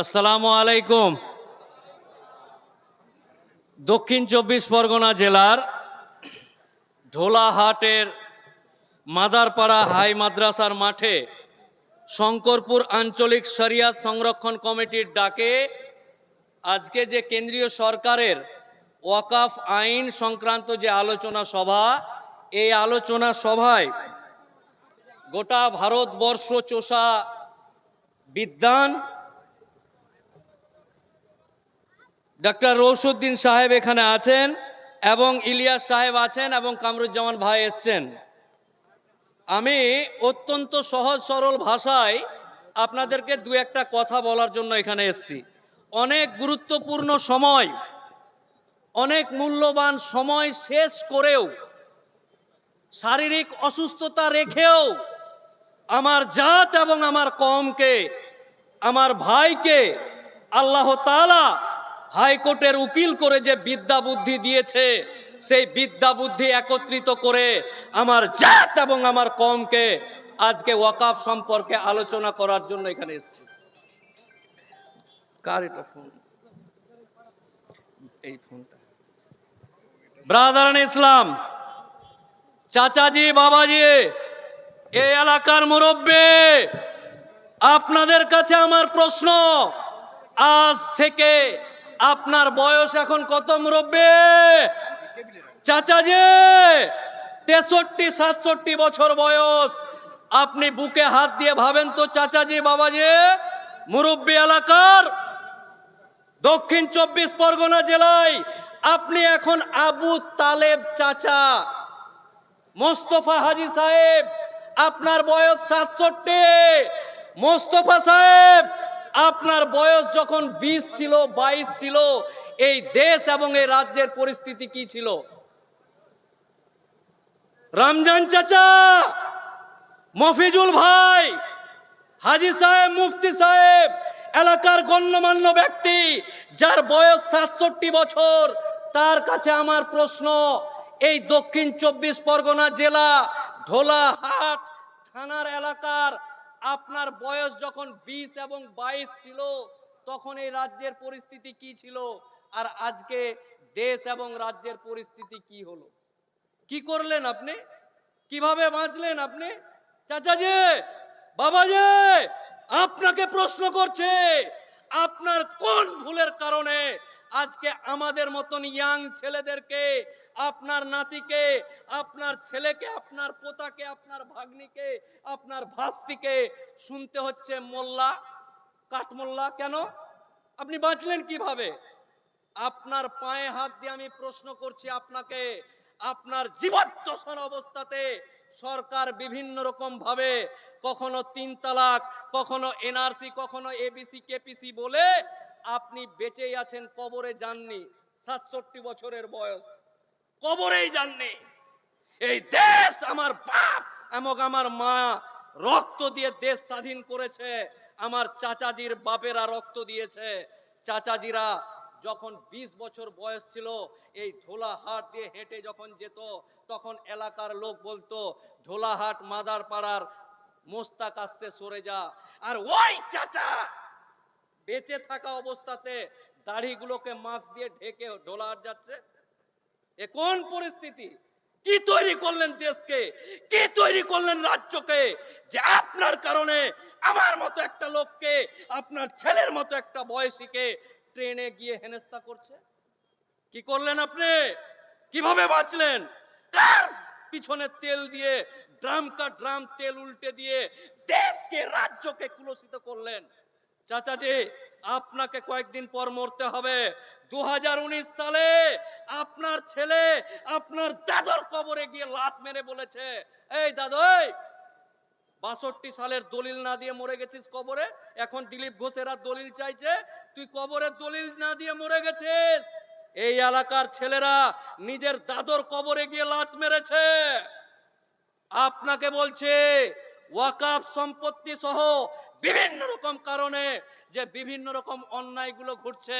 আসসালামু আলাইকুম। দক্ষিণ চব্বিশ পরগনা জেলার ঢোলাহাটের মাদারপাড়া হাই মাদ্রাসার মাঠে শঙ্করপুর আঞ্চলিক শরিয়াত সংরক্ষণ কমিটির ডাকে আজকে যে কেন্দ্রীয় সরকারের ওয়াকাফ আইন সংক্রান্ত যে আলোচনা সভা, এই আলোচনা সভায় গোটা ভারতবর্ষ চোষা বিদ্যান ডক্টর রৌসুদ্দিন সাহেব এখানে আছেন এবং ইলিয়াস সাহেব আছেন এবং কামরুজ্জামান ভাই এসছেন। আমি অত্যন্ত সহজ সরল ভাষায় আপনাদেরকে দু একটা কথা বলার জন্য এখানে এসেছি। অনেক গুরুত্বপূর্ণ সময়, অনেক মূল্যবান সময় শেষ করেও, শারীরিক অসুস্থতা রেখেও আমার জাত এবং আমার কমকে, আমার ভাইকে আল্লাহ তাআলা হাইকোর্টের উকিল করে যে বিদ্যা বুদ্ধি দিয়েছে, সেই বিদ্যা বুদ্ধি একত্রিত করে আমার জাত এবং আমার কমকে আজকে ওয়াকাফ সম্পর্কে আলোচনা করার জন্য এখানে এসেছি। কার এটা ফোন? এই ফোনটা। ব্রাদারান ইসলাম, চাচাজি, বাবাজি এই এলাকার মুরব্বী, আপনাদের কাছে আমার প্রশ্ন, আজ থেকে আপনার বয়স এখন কত মুরব্বী? চাচাজি, তেষট্টি, সাতষট্টি বছর বয়স। আপনি বুকে হাত দিয়ে ভাবেন তো, চাচাজি, বাবাজি, মুরব্বী এলাকার দক্ষিণ চব্বিশ পরগনা জেলায় আপনি এখন আবু তালেব চাচা, মোস্তফা হাজি সাহেব। আপনার বয়স সাতষট্টি। মোস্তফা সাহেব আপনার বয়স যখন বিশ ছিল, বাইশ ছিল, এই দেশ এবং এই রাজ্যের পরিস্থিতি কি ছিল? রমজান চাচা, মফিজুল ভাই, হাজি সাহেব, মুফতি সাহেব, এলাকার গণ্যমান্য ব্যক্তি, যার বয়স সাতষট্টি বছর, তার কাছে আমার প্রশ্ন, এই দক্ষিণ চব্বিশ পরগনা জেলা, ঢোলাহাট থানার এলাকার আপনার বয়স যখন বিশ এবং বাইশ ছিল, তখন এই রাজ্যের পরিস্থিতি কি ছিল? আর আজকে দেশ এবং রাজ্যের পরিস্থিতি কি হলো? কি করলেন আপনি? কীভাবে বাঁচলেন আপনি? চাচাজি যে আপনাকে প্রশ্ন করছে, আপনার কোন ভুলের কারণে আজকে আমাদের মতন ইয়াং ছেলেদেরকে, আপনার নাতিকে, আপনার ছেলেকে, আপনার পোতাকে, আপনার ভাগ্নিকে, আপনার ভাস্তিকে শুনতে হচ্ছে মোল্লা, কাঠমোল্লা কেন? আপনি বাঁচলেন কীভাবে? আপনার পায়ে হাত দিয়ে আমি প্রশ্ন করছি আপনাকে, আপনার জীবদ্দশার অবস্থাতে সরকার বিভিন্ন রকম ভাবে কখনো তিন তালাক, কখনো এনআরসি, কখনো এবিসি, কেপিসি বলে আপনি বেঁচেই আছেন, কবরে যাননি, সাতষট্টি বছরের বয়স, কবরেই যাননি। এই দেশ আমার বাপ, এবং আমার মা রক্ত দিয়ে দেশ স্বাধীন করেছে, আমার চাচাজির বাপেরা রক্ত দিয়েছে। চাচাজিরা যখন ২০ বছর বয়স ছিল, এই ঢোলাহাট দিয়ে হেঁটে যখন যেত, তখন এলাকার লোক বলতো ঢোলাহাট মাদার পাড়ার মোস্তাক আসছে, সরে যা। আর ওই চাচা বেঁচে থাকা অবস্থাতে দাড়িগুলোকে মাস্ক দিয়ে ঢেকে ঢোলাহাট যাচ্ছে। এ কোন পরিস্থিতি? কি তৈরি করলেন দেশকে? কি তৈরি করলেন রাজ্যকে? যে আপনার কারণে আমার মতো একটা লোককে, আপনার ছেলের মতো একটা বয়সীকে ট্রেনে গিয়ে হেনস্থা করছে? কি করলেন আপনি? কীভাবে বাঁচলেন? কার পিছনে তেল দিয়ে, ড্রাম কা ড্রাম তেল উল্টে দিয়ে দেশকে, রাজ্যকে কুলসিত করলেন? চাচাজি আপনাকে কয়েকদিন পর মরতে হবে। দু সালে আপনার ছেলে আপনার দাদর কবরে গিয়ে লাত মেরে বলেছে এই দাদু এই, বাষট্টি সালের দলিল না দিয়ে মরে গেছিস কবরে? এখন দিলীপ ঘোষেরা দলিল চাইছে তুই কবরের দলিল না দিয়ে মরে গেছিস। এই এলাকার ছেলেরা নিজের দাদর কবরে গিয়ে লাত মেরেছে। আপনাকে বলছে ওয়াকাফ সম্পত্তি সহ বিভিন্ন রকম কারণে যে বিভিন্ন রকম অন্যায়গুলো ঘটছে,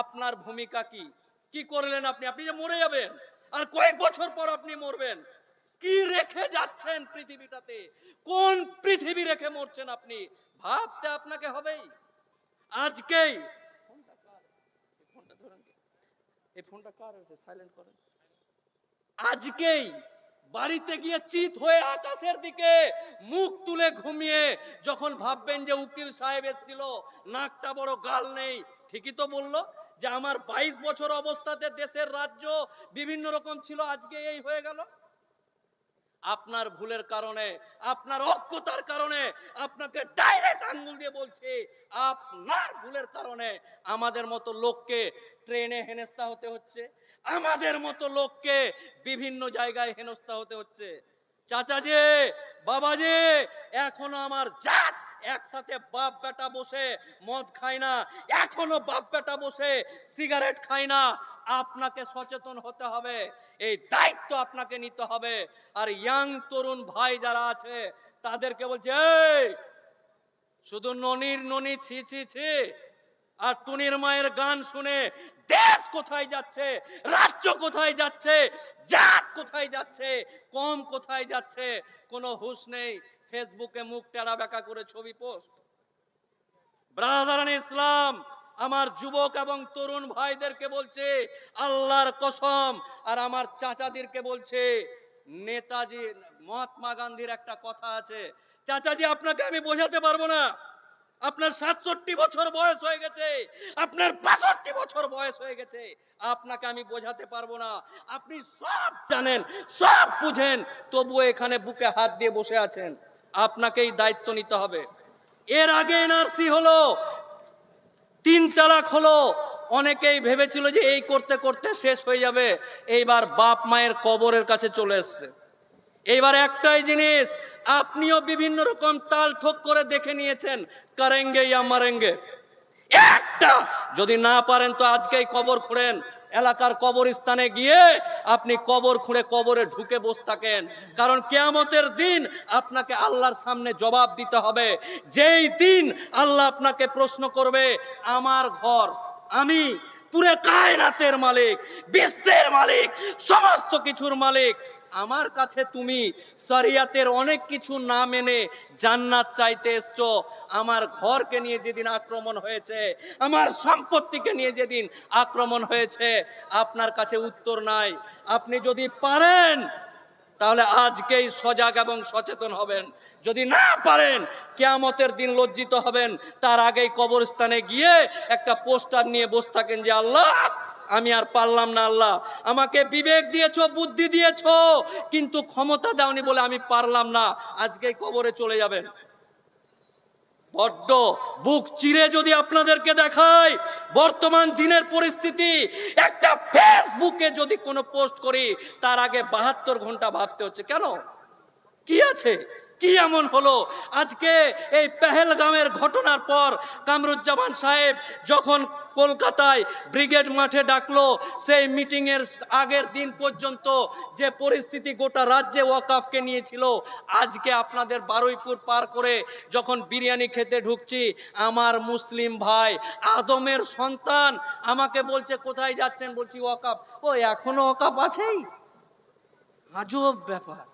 আপনার ভূমিকা কি? কি করলেন আপনি? আপনি যে মরে যাবেন, আর কয়েক বছর পর আপনি মরবেন, কি রেখে যাচ্ছেন পৃথিবীটাতে? কোন পৃথিবী রেখে মরছেন আপনি? ভাবতে আপনাকে হবেই। আজকেই এই ফোনটা কার সাইলেন্ট করেন। আজকেই বাড়িতে গিয়ে চিত হয়ে আকাশের দিকে মুখ তুলে ঘুমিয়ে যখন ভাববেন যে উকিল সাহেব এসেছিল, নাকটা বড় গাল নেই, ঠিকই তো বলল যে আমার বাইশ বছর অবস্থাতে দেশের রাজ্য বিভিন্ন রকম ছিল, আজকে এই হয়ে গেল। আপনার ভুলের কারণে, আপনার অজ্ঞতার কারণে আপনাকে ডাইরেক্ট আঙ্গুল দিয়ে বলছি, আপনার ভুলের কারণে আমাদের মতো লোককে ট্রেনে হেনস্থা হতে হচ্ছে। আমাদের মতো লোককে বিভিন্ন জায়গায় হেনস্থা হতে হচ্ছে। চাচাজি বাবাজি এখনও আমার জাত একসাথে বাপ বেটা বসে মদ খায় না এখনও বাপ বেটা বসে সিগারেট খায় না। আপনাকে সচেতন হতে হবে এই দায়িত্ব আপনাকে নিতে হবে। আর ইয়াং তরুণ ভাই যারা আছে তাদেরকে বলছে "এই, শুধু ননির ননি ছি ছি ছি। আর টুনির মায়ের গান শুনে দেশ কোথায় যাচ্ছে? রাজ্য কোথায় যাচ্ছে? জাত কোথায় যাচ্ছে? কম কোথায় যাচ্ছে? কোনো হুঁশ নেই। ফেসবুকে মুখ টেরা বেকা করে ছবি পোস্ট। ব্রাদারান ইসলাম, আমার যুবক এবং তরুণ ভাইদেরকে বলছে, আল্লাহর কসম। আর আমার চাচাদেরকে বলছে, নেতাজি, মহাত্মা গান্ধীর একটা কথা আছে। চাচাজি, আপনাকে আমি বোঝাতে পারব না। আপনার সাতষট্টি বছর বয়স হয়ে গেছে। আপনার বাষট্টি বছর বয়স হয়ে গেছে। আপনাকে আমি বোঝাতে পারব না। আপনি সব জানেন, সব বুঝেন, তবুও এখানে বুকে হাত দিয়ে বসে আছেন। আপনাকেই দায়িত্ব নিতে হবে। এর আগে এনআরসি হলো, তিন তালাক হলো। অনেকেই ভেবেছিল যে এই করতে করতে শেষ হয়ে যাবে। এইবার বাপ মায়ের কবরের কাছে চলে এসছে। এইবার একটাই জিনিস, আপনিও বিভিন্ন রকম তাল ঠোক করে দেখে নিয়েছেন কারেঙ্গে ইয়া মারেঙ্গে। একটা! যদি না পারেন তো আজকেই কবর খুঁড়েন। এলাকার কবরস্থানে গিয়ে আপনি কবর খুঁড়ে কবরে ঢুকে বসে থাকেন। কারণ কেয়ামতের দিন আপনাকে আল্লাহর সামনে জবাব দিতে হবে। যেই দিন আল্লাহ আপনাকে প্রশ্ন করবে, আমার ঘর, আমি পুরে কায়নাতের মালিক, বিশ্বের মালিক, সমস্ত কিছুর মালিক। আমার কাছে তুমি শরিয়াতের অনেক কিছু না মেনে জান্নাত চাইতে এসছো। আমার ঘরকে নিয়ে যেদিন আক্রমণ হয়েছে, আমার সম্পত্তিকে নিয়ে যেদিন আক্রমণ হয়েছে, আপনার কাছে উত্তর নাই। আপনি যদি পারেন, তাহলে আজকেই সজাগ এবং সচেতন হবেন। যদি না পারেন, কেয়ামতের দিন লজ্জিত হবেন। তার আগেই কবরস্থানে গিয়ে একটা পোস্টার নিয়ে বসে থাকেন যে, আল্লাহ আমি আর পারলাম না আল্লাহ। আমাকে বিবেক দিয়েছ, বুদ্ধি দিয়েছ, কিন্তু ক্ষমতা দাওনি বলে আমি পারলাম না। আজকেই কবরে চলে যাবেন। বড্ড বুক চিরে যদি আপনাদেরকে দেখায় বর্তমান দিনের পরিস্থিতি, একটা ফেসবুকে যদি কোনো পোস্ট করি, তার আগে বাহাত্তর ঘণ্টা ভাবতে হচ্ছে। কেন? কি আছে? কি এমন হলো? আজকে এই পেহেলগামের ঘটনার পর কামরুজ্জামান সাহেব যখন কলকাতায় ব্রিগেড মাঠে ডাকলো, সেই মিটিং এর আগের দিন পর্যন্ত যে পরিস্থিতি গোটা রাজ্যে ওয়াকাফকে নিয়েছিল, আজকে আপনাদের বারুইপুর পার করে যখন বিরিয়ানি খেতে ঢুকছি, আমার মুসলিম ভাই আদমের সন্তান আমাকে বলছে, কোথায় যাচ্ছেন? বলছি, ওয়াকাফ। ও, এখনও ওয়াকাফ আছেই? আজব ব্যাপার।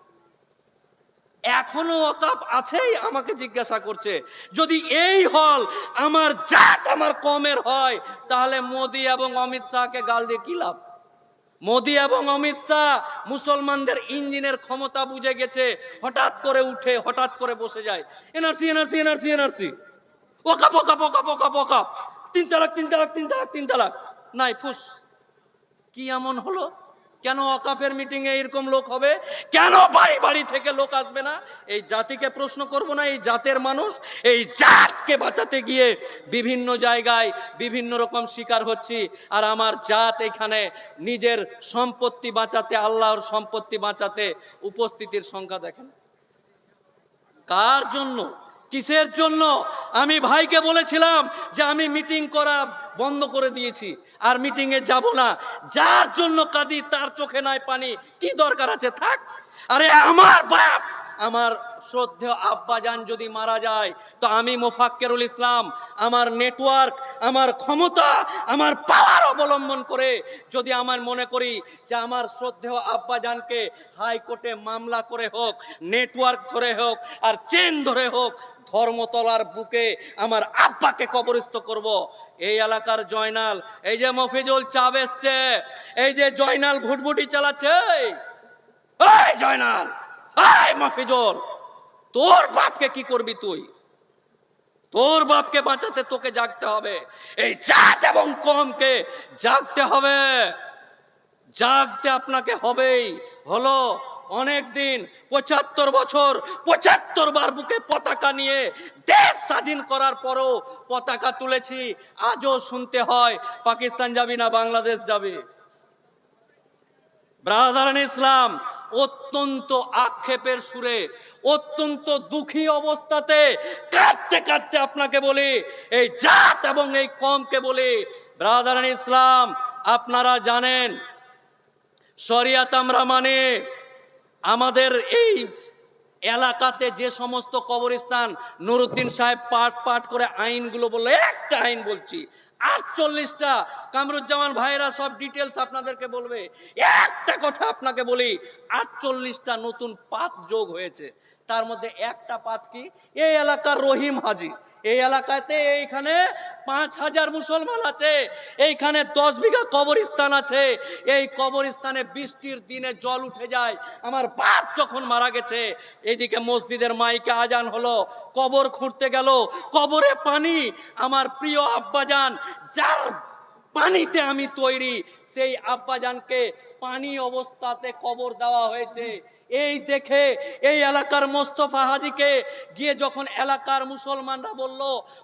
এখনও অকাপ আছেই আমাকে জিজ্ঞাসা করছে, যদি এই হল আমার জাত আমার কমের হয়, তাহলে মোদি এবং অমিত শাহকে গাল দিয়ে কি লাভ? মোদি এবং অমিত শাহ মুসলমানদের ইঞ্জিনের ক্ষমতা বুঝে গেছে, হঠাৎ করে উঠে, হঠাৎ করে বসে যায়। NRC NRC NRC NRC. OKUP ওকাপ ওকাপ ওকাপ ওকাপ তিন তালাক তিন তালাক তিন তালাক তিন তালাক। নাই, ফুস। কি এমন হলো? কেন অকাফের মিটিং এ এরকম লোক হবে? কেন বাড়ি বাড়ি থেকে লোক আসবে না? এই জাতিকে প্রশ্ন করব না, এই জাতের মানুষ, এই জাতকে বাঁচাতে গিয়ে বিভিন্ন জায়গায় বিভিন্ন রকম শিকার হচ্ছি। আর আমার জাত এখানে নিজের সম্পত্তি বাঁচাতে, আল্লাহর সম্পত্তি বাঁচাতে উপস্থিতির সংখ্যা দেখেন। কার জন্য? কিসের জন্য? আমি ভাইকে বলেছিলাম যে আমি মিটিং করা বন্ধ করে দিয়েছি, আর মিটিংয়ে যাব না। যার জন্য কাঁদি তার চোখে নাই পানি, কি দরকার আছে থাক। আরে আমার বাপ আমার শ্রদ্ধেয় আব্বাজান যদি মারা যায়, তো আমি মোফাক্কেরুল ইসলাম, আমার নেটওয়ার্ক, আমার ক্ষমতা, আমার পাওয়ার অবলম্বন করে যদি আমার মনে করি যে আমার শ্রদ্ধেয় আব্বাজানকে হাইকোর্টে মামলা করে হোক, নেটওয়ার্ক ধরে হোক, আর চেন ধরে হোক, ধর্মতলার বুকে আমার আব্বাকে কবরস্থ করব। এই এলাকার জয়নাল, এই যে মফিজুল চাপ এসছে, এই যে জয়নাল ভুটভুটি চালাচ্ছে জয়নাল। তোর বাপকে কি করবি তুই? তোর বাপকে বাঁচাতে তোকে জাগতে হবে। এই জাত এবং কমকে জাগতে হবে। জাগতে আপনাকে হবেই। হলো অনেক দিন পঁচাত্তর বছর, পঁচাত্তর বার বুকে পতাকা নিয়ে দেশ স্বাধীন করার পরও পতাকা তুলেছি। আজও শুনতে হয়, পাকিস্তান যাবি না, বাংলাদেশ যাবি। ব্রাদারান ইসলাম অত্যন্ত আক্ষেপের সুরে, অত্যন্ত দুঃখী অবস্থাতে কাঁদতে কাঁদতে আপনাকে বলি, এই জাত এবং এই কমকে বলি ব্রাদারান ইসলাম, আপনারা জানেন, শরিয়াত আমরা মানে আমাদের এই এলাকাতে যে সমস্ত কবরস্থান, নুরুদ্দিন সাহেব পাঠ পাঠ করে আইনগুলো বলল, একটা আইন বলছি আটচল্লিশটা কামরুজ্জামান ভাইরা সব ডিটেলস আপনাদেরকে বলবে। একটা কথা আপনাকে বলি, আটচল্লিশটা নতুন পাত যোগ হয়েছে। তার মধ্যে একটা পাত কি? এই এলাকার রহিম হাজি। এই এলাকাতে এইখানে পাঁচ হাজার মুসলমান আছে। এইখানে দশ বিঘা কবরস্থান আছে। এই কবরস্থানে বৃষ্টির দিনে জল উঠে যায়। আমার বাপ যখন মারা গেছে এইদিকে মসজিদের মাইকে আজান হলো, কবর খুঁড়তে গেল। কবরে পানি। আমার প্রিয় আব্বাজান, যার পানিতে আমি তৈরি, সেই আব্বাজানকে পানি অবস্থাতে কবর দেওয়া হয়েছে। এই দেখে এই এলাকার মোস্তফা হাজিকে গিয়ে যখন এলাকার মুসলমানরা বলল,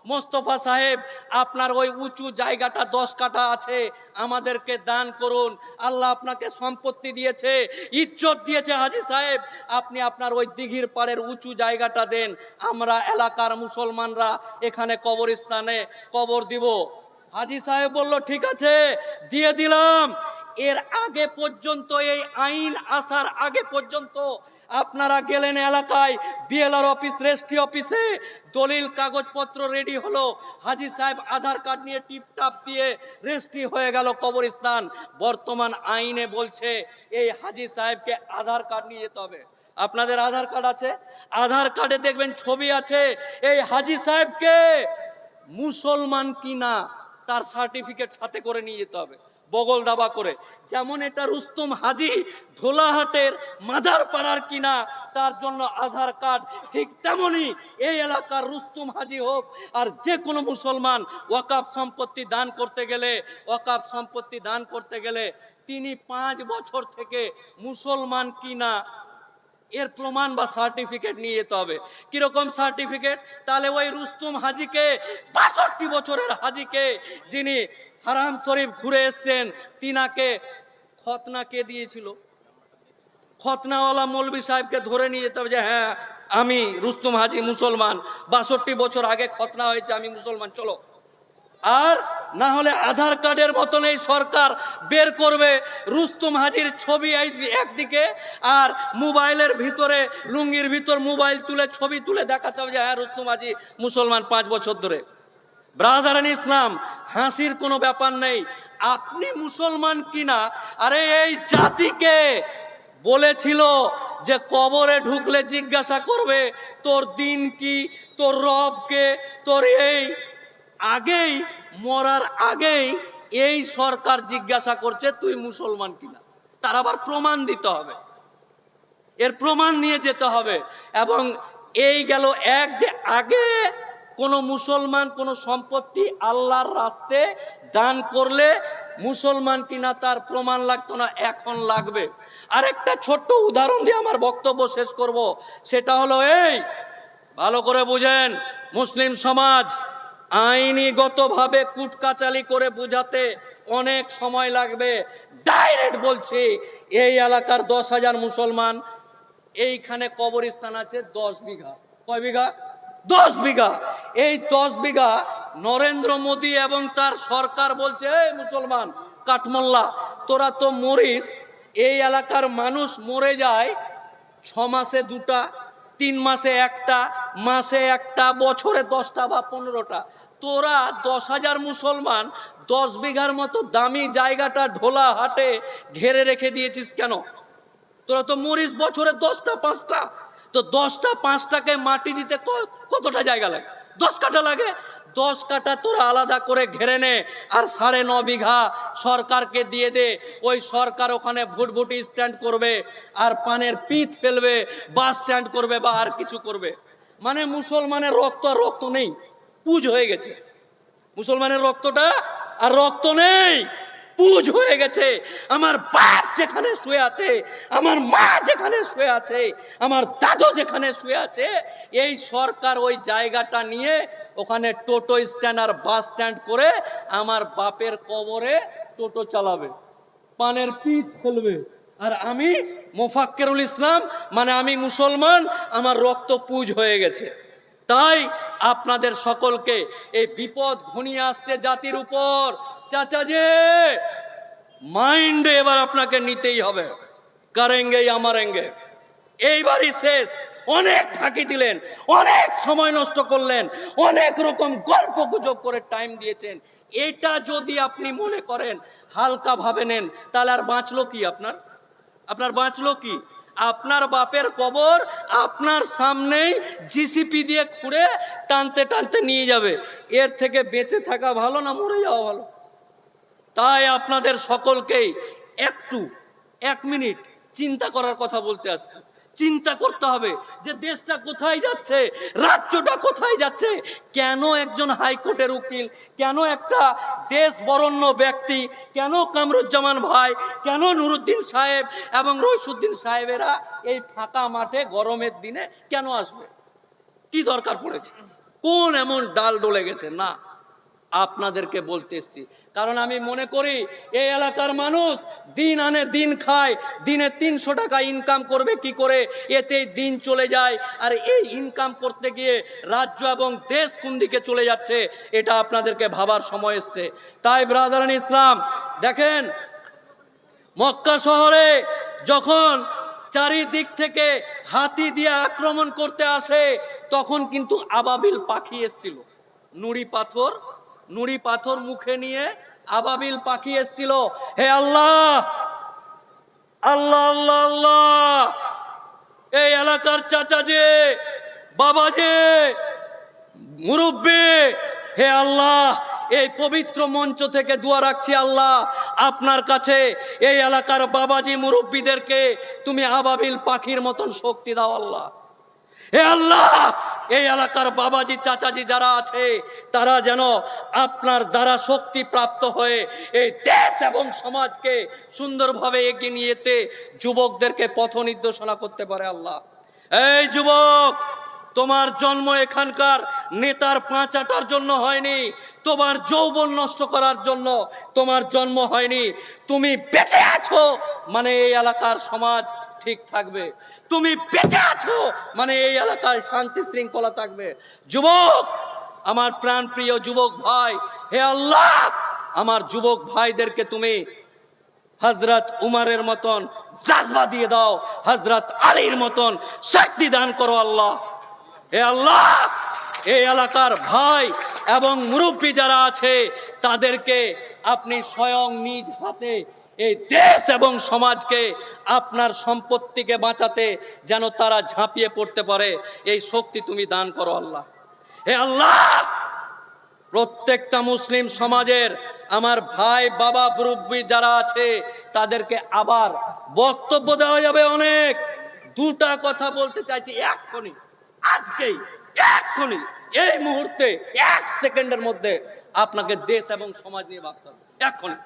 মোস্তফা সাহেব, আপনার ওই উঁচু জায়গাটা দশ কাঠা আছে, আমাদেরকে দান করুন। আল্লাহ আপনাকে সম্পত্তি দিয়েছে, ইজ্জত দিয়েছে হাজি সাহেব। আপনি আপনার ওই দিঘির পাড়ের উঁচু জায়গাটা দেন। আমরা এলাকার মুসলমানরা এখানে কবরস্থানে কবর দিব। হাজি সাহেব বলল, ঠিক আছে, দিয়ে দিলাম। এর আগে পর্যন্ত, এই আইন আসার আগে পর্যন্ত আপনারা গেলেন এলাকায়, বিএলআর অফিস রেজিস্ট্রি অফিসে। দলিল, কাগজপত্র রেডি হলো। হাজি সাহেব আধার কার্ড নিয়ে টিপটাপ দিয়ে রেজিস্ট্রি হয়ে গেল কবরস্থান। বর্তমান আইনে বলছে, এই হাজি সাহেবকে আধার কার্ড নিয়ে যেতে হবে। আপনাদের আধার কার্ড আছে? আধার কার্ডে দেখবেন ছবি আছে, এই হাজি সাহেবকে মুসলমান কিনা তার সার্টিফিকেট সাথে করে নিয়ে যেতে হবে। বগল দাবা করে। যেমন এটা রুস্তম হাজি ধোলাহাটের মাজার পাড়ার কিনা, তার জন্য আধার কার্ড, ঠিক তেমনই এই এলাকার রুস্তুম হাজি হোক আর যে কোনো মুসলমান ওয়াকাফ সম্পত্তি দান করতে গেলে, ওয়াকাফ সম্পত্তি দান করতে গেলে তিনি পাঁচ বছর থেকে মুসলমান কিনা, এর প্রমাণ বা সার্টিফিকেট নিয়ে যেতে হবে। কীরকম সার্টিফিকেট? তাহলে ওই রুস্তুম হাজিকে, বাষট্টি বছরের হাজিকে, যিনি হারাম শরীফ ঘুরে এসছেন, তিনাকে খতনা কে দিয়েছিল? খতনাওয়ালা মৌলবী সাহেবকে ধরে নিয়ে যেতে হবে যে হ্যাঁ আমি রুস্তুম হাজি মুসলমান, বাষট্টি বছর আগে খতনা হয়েছে, আমি মুসলমান, চলো। আর না হলে আধার কার্ডের মতন এই সরকার বের করবে রুস্তুম হাজির ছবি একদিকে, আর মোবাইলের ভিতরে, লুঙ্গির ভিতর মোবাইল তুলে ছবি তুলে দেখাতে হবে যে হ্যাঁ রুস্তুম হাজি মুসলমান পাঁচ বছর ধরে। ব্রাদারান ইসলাম হাসির কোনো ব্যাপার নেই। আপনি মুসলমান কিনা? আরে এই জাতিকে বলেছিল যে কবরে ঢুকলে জিজ্ঞাসা করবে, তোর দিন কি? তোর রবকে তোর এই আগেই, মরার আগেই এই সরকার জিজ্ঞাসা করছে, তুই মুসলমান কিনা? তার আবার প্রমাণ দিতে হবে। এর প্রমাণ নিয়ে যেতে হবে। এবং এই গেল এক যে আগে কোনো মুসলমান কোনো সম্পত্তি আল্লাহর রাস্তে দান করলে মুসলমান কিনা তার প্রমাণ লাগতো না, এখন লাগবে। আর একটা ছোট্ট উদাহরণ দিয়ে আমার বক্তব্য শেষ করব। সেটা হলো এই, ভালো করে বুঝেন, মুসলিম সমাজ আইনিগতভাবে কুটকাচালি করে বুঝাতে অনেক সময় লাগবে। ডাইরেক্ট বলছি, এই এলাকার দশ হাজার মুসলমান, এইখানে কবরস্থান আছে দশ বিঘা। কয় বিঘা? দশ বিঘা। এই দশ বিঘা নরেন্দ্র মোদী এবং তার সরকার বলছে, এই মুসলমান, কাঠমোল্লা, তোরা তো মরিস। এই এলাকার মানুষ মরে যায় ছ মাসে দুটা, তিন মাসে একটা মাসে একটা, বছরে দশটা বা পনেরোটা। তোরা দশ হাজার মুসলমান, দশ বিঘার মতো দামি জায়গাটা ঢোলা হাটে ঘেরে রেখে দিয়েছিস কেন? তোরা তো মরিস বছরে দশটা, পাঁচটা। তো দশটা, পাঁচটাকে মাটি দিতে কতটা জায়গা লাগে? দশ কাঠা লাগে? দশ কাঠা তোরা আলাদা করে ঘেরে নে আর সাড়ে ন বিঘা সরকারকে দিয়ে দে। ওই সরকার ওখানে ভুটভুটি স্ট্যান্ড করবে আর পানের পিঠ ফেলবে বাস স্ট্যান্ড করবে, বা আর কিছু করবে। মানে মুসলমানের রক্ত আর রক্ত নেই। পুজ হয়ে গেছে। মুসলমানের রক্তটা আর রক্ত নেই। পুজ হয়ে গেছে। আমার বাপ যেখানে শুয়ে আছে, আমার মা যেখানে শুয়ে আছে, আমার দাদু যেখানে শুয়ে আছে, এই সরকার ওই জায়গাটা নিয়ে ওখানে টোটো স্ট্যান্ড আর বাস স্ট্যান্ড করে আমার বাপের কবরে টোটো চালাবে, পানের পিঠ ফেলবে। আর আমি মোফাক্কেরুল ইসলাম মানে আমি মুসলমান, আমার রক্ত পুজ হয়ে গেছে। তাই আপনাদের সকলকে এই বিপদ ঘনিয়ে আসছে জাতির উপর। চাচা যে মাইন্ডে এবার আপনাকে নিতেই হবে। কারেঙ্গে, আমারেঙ্গে। এইবারই শেষ। অনেক ফাঁকি দিলেন, অনেক সময় নষ্ট করলেন, অনেক রকম গল্প গুজব করে টাইম দিয়েছেন। এটা যদি আপনি মনে করেন, হালকা ভাবে নেন, তাহলে আর বাঁচলো কি আপনার? আপনার বাঁচলো কি? আপনার বাপের কবর আপনার সামনেই জিসিপি দিয়ে খুঁড়ে টানতে টানতে নিয়ে যাবে। এর থেকে বেঁচে থাকা ভালো না মরে যাওয়া ভালো? তাই আপনাদের সকলকেই একটু, এক মিনিট চিন্তা করার কথা বলতে আসছি। চিন্তা করতে হবে যে দেশটা কোথায় যাচ্ছে, রাজ্যটা কোথায় যাচ্ছে, কেন একজন হাইকোর্টের উকিল, কেন একটা দেশ বরণ্য ব্যক্তি, কেন কামরুজ্জামান ভাই, কেন নুরুদ্দিন সাহেব এবং রইসুদ্দিন সাহেবেরা এই ফাঁকা মাঠে গরমের দিনে কেন আসবে? কি দরকার পড়েছে? কোন এমন ডাল ডলে গেছে? না। আপনাদেরকে বলতে এসছি। কারণ আমি মনে করি, এই এলাকার মানুষ দিন আনে দিন খায়, দিনে তিনশো টাকা ইনকাম করবে কি করে? এতেই দিন চলে যায়। আর এই ইনকাম করতে গিয়ে রাজ্য এবং দেশ কোন দিকে চলে যাচ্ছে, এটা আপনাদেরকে ভাবার সময় এসছে। তাই ব্রাদারান ইসলাম দেখেন, মক্কা শহরে যখন চারিদিক থেকে হাতি দিয়ে আক্রমণ করতে আসে, তখন কিন্তু আবাবিল পাখি এসছিল। নুড়ি পাথর নুড়ি পাথর মুখে নিয়ে আবাবিল পাখি এসছিল। হে আল্লাহ! আল্লাহ আল্লাহ আল্লাহ! এই এলাকার চাচা যে, বাবা যে, মুরব্বী, হে আল্লাহ! এই পবিত্র মঞ্চ থেকে দোয়া রাখছি আল্লাহ, আপনার কাছে এই এলাকার বাবাজি, মুরব্বীদেরকে তুমি আবাবিল পাখির মতন শক্তি দাও আল্লাহ। হে আল্লাহ! এই এলাকার বাবাজি, চাচাজি যারা আছে, তারা যেন আপনার দ্বারা শক্তি প্রাপ্ত হয়ে এই দেশ এবং সমাজকে সুন্দরভাবে এগিয়ে নিয়ে যুবকদেরকে পথ নির্দেশনা করতে পারে আল্লাহ। এই যুবক, তোমার জন্ম এখানকার নেতার পাঁচাটার জন্য হয়নি, তোমার যৌবন নষ্ট করার জন্য তোমার জন্ম হয়নি, তুমি বেঁচে আছো মানে এই এলাকার সমাজ ঠিক থাকবে। তুমি বেঁচে আছো। মানে এই এলাকায় শান্তি শৃঙ্খলা থাকবে। যুবক, আমার প্রাণ প্রিয় যুবক ভাই, হে আল্লাহ, আমার যুবক ভাইদেরকে তুমি হজরত উমারের মতন জাজবা দিয়ে দাও হজরত আলীর মতন শক্তি দান করো আল্লাহ। হে আল্লাহ, এই এলাকার ভাই এবং মুরব্বী যারা আছে, তাদেরকে আপনি স্বয়ং নিজ হাতে এই দেশ এবং সমাজকে আপনার সম্পত্তিকে বাঁচাতে যেন তারা ঝাঁপিয়ে পড়তে পারে, এই শক্তি তুমি দান করো আল্লাহ। হে আল্লাহ, প্রত্যেকটা মুসলিম সমাজের আমার ভাই, বাবা, মুরব্বী যারা আছে, তাদেরকে আবার বক্তব্য দেওয়া যাবে অনেক। দুটা কথা বলতে চাইছি এক্ষুনি, আজকেই, এক্ষুনি, এই মুহূর্তে এক সেকেন্ডের মধ্যে আপনাকে দেশ এবং সমাজ নিয়ে ভাবতে হবে, এক্ষুনি।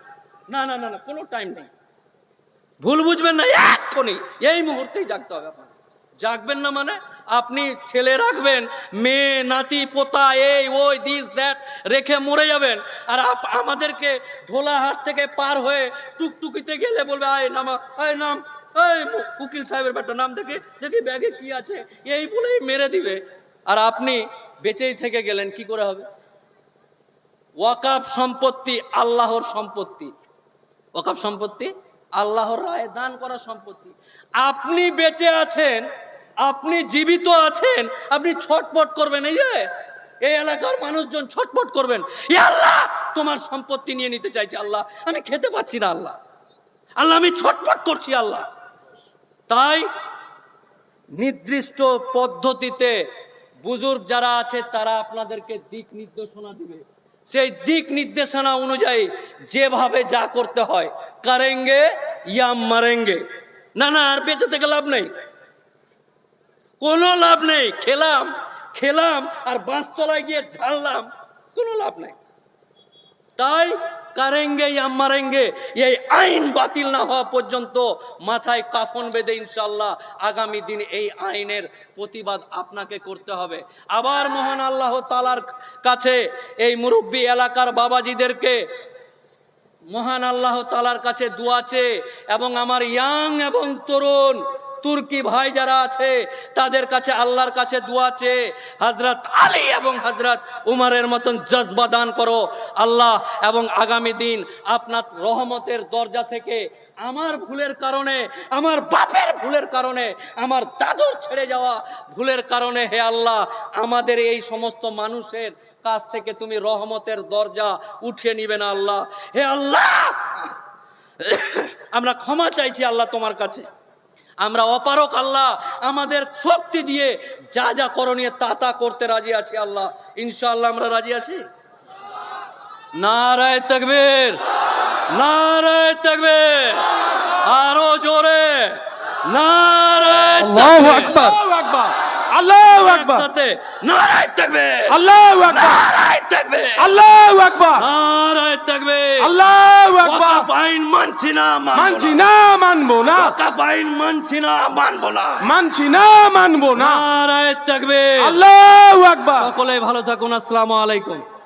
না না না না, কোনো টাইম নেই। ভুল বুঝবেন না, এক্ষুনি, এই মুহূর্তেই জাগতে হবে আপনার জাগবেন না মানে আপনি ছেলে রাখবেন, মেয়ে, নাতি, পোতা, এই, ওই দিস দ্যাট রেখে মরে যাবেন। আর আমাদেরকে ধোলাহাট থেকে পার হয়ে টুকটুকিতে গেলে বলবে, আয়, নামা, আয়, নাম, এই উকিল সাহেবের বেটা নাম দেখে, দেখি ব্যাগে কি আছে? এই বলেই মেরে দিবে। আর আপনি বেঁচেই থেকে গেলেন, কি করে হবে? ওয়াকাফ সম্পত্তি, আল্লাহর সম্পত্তি। ওয়াকাফ সম্পত্তি, আল্লাহর রায় দান করা সম্পত্তি। আপনি বেঁচে আছেন, আপনি জীবিত আছেন, আপনি ছটপট করবেন, এই যে, এই এলাকার মানুষজন ছটপট করবেন। আল্লাহ, তোমার সম্পত্তি নিয়ে নিতে চাইছে আল্লাহ, আমি খেতে পাচ্ছি না আল্লাহ। আল্লাহ, আমি ছটপট করছি আল্লাহ। তাই নির্দিষ্ট পদ্ধতিতে বুজুর্গ যারা আছে, তারা আপনাদেরকে দিক নির্দেশনা দিবে। সেই দিক নির্দেশনা অনুযায়ী যেভাবে যা করতে হয়, কারেঙ্গে ইয়া মারেঙ্গে। না না, আর বেঁচে থেকে লাভ নেই। কোনো লাভ নেই। খেলাম খেলাম, আর বাঁশতলায় গিয়ে ঝাড়লাম, কোনো লাভ নেই। তাই কারেঙ্গে, ইয়া মারেঙ্গে, এই আইন বাতিল না হওয়া পর্যন্ত মাথায় কাফন বেঁধে ইনশাল্লাহ আগামী দিন এই আইনের প্রতিবাদ আপনাকে করতে হবে। আবার মহান আল্লাহ তালার কাছে এই মুরব্বী এলাকার বাবাজিদেরকে মহান আল্লাহ তালার কাছে দুয়াছে এবং আমার ইয়াং এবং তরুণ তুর্কি ভাই যারা আছে, তাদের কাছে আল্লাহর কাছে দুয়াছে হজরত আলী এবং হজরত উমারের মতন জজবা দান করো। আল্লাহ এবং আগামী দিন আপনার রহমতের দরজা থেকে আমার ভুলের কারণে, আমার বাপের ভুলের কারণে, আমার দাদুর ছেড়ে যাওয়া ভুলের কারণে হে আল্লাহ, আমাদের এই সমস্ত মানুষের কাছ থেকে তুমি রহমতের দরজা উঠিয়ে নিবে না আল্লাহ। হে আল্লাহ! আমরা ক্ষমা চাইছি আল্লাহ তোমার কাছে। আমরা অপারক আল্লাহ। আমাদের শক্তি দিয়ে যা যা করণীয় তা তা করতে রাজি আছি আল্লাহ। ইনশাআল্লাহ আমরা রাজি আছি? নারায় তকবীর। নারায় তকবীর। আরও জোরে। নারায় আল্লাহু। আকবার। আল্লাহু আকবার। একসাথে নারায় তকবীর। আল্লাহু আকবার। নারায় তকবীর। আল্লাহু আকবার। নারায় তকবীর। আল্লাহু আকবার। ওয়াকাফ মানছি না মানছি না মানবো না। মানছি না মানবো না। মানছি না মানবো না। নারায় তকবীর। আল্লাহু আকবার। সকলে ভালো থাকুন আসসালামু আলাইকুম।